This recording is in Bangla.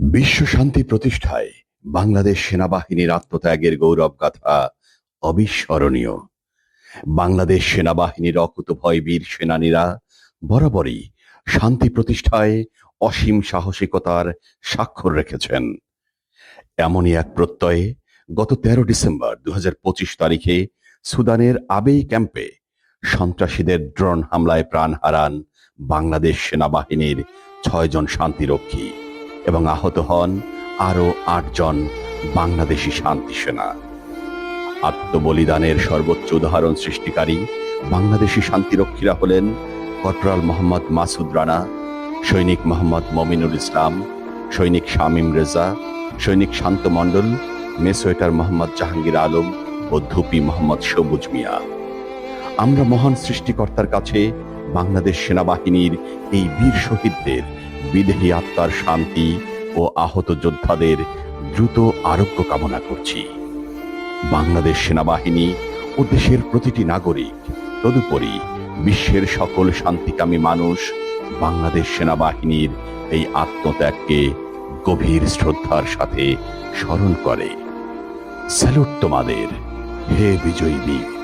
বিশ্ব শান্তি প্রতিষ্ঠায় বাংলাদেশ সেনাবাহিনীর আত্মত্যাগের গৌরব গাথা অবিস্মরণীয়। বাংলাদেশ সেনাবাহিনীর অকুতভয় বীর সেনানীরা বরাবরই শান্তি প্রতিষ্ঠায় অসীম সাহসিকতার স্বাক্ষর রেখেছেন। এমনই এক প্রত্যয়ে গত তেরো ডিসেম্বর দু হাজার পঁচিশ তারিখে সুদানের আবেই ক্যাম্পে সন্ত্রাসীদের ড্রোন হামলায় প্রাণ হারান বাংলাদেশ সেনাবাহিনীর ছয়জন শান্তিরক্ষী। এবং আহত হন আরও আটজন বাংলাদেশি শান্তি সেনা। আত্মবলিদানের সর্বোচ্চ উদাহরণ সৃষ্টিকারী বাংলাদেশি শান্তিরক্ষীরা হলেন কটরাল মোহাম্মদ মাসুদ রানা, সৈনিক মোহাম্মদ মমিনুল ইসলাম, সৈনিক শামীম রেজা, সৈনিক শান্ত মণ্ডল, মেসোয়েটার মোহাম্মদ জাহাঙ্গীর আলম ও ধুপি মোহাম্মদ সবুজ মিয়া। আমরা মহান সৃষ্টিকর্তার কাছে বাংলাদেশ সেনাবাহিনীর এই বীর শহীদদের বিদেহী আত্মার শান্তি ও আহত যোদ্ধাদের দ্রুত আরোগ্য কামনা করছি। বাংলাদেশ সেনাবাহিনী ও দেশের প্রতিটি নাগরিক, তদুপরি বিশ্বের সকল শান্তিকামী মানুষ বাংলাদেশ সেনাবাহিনীর এই আত্মত্যাগকে গভীর শ্রদ্ধার সাথে স্মরণ করে। স্যালুট তোমাদের। হে বিজয়ী বীর।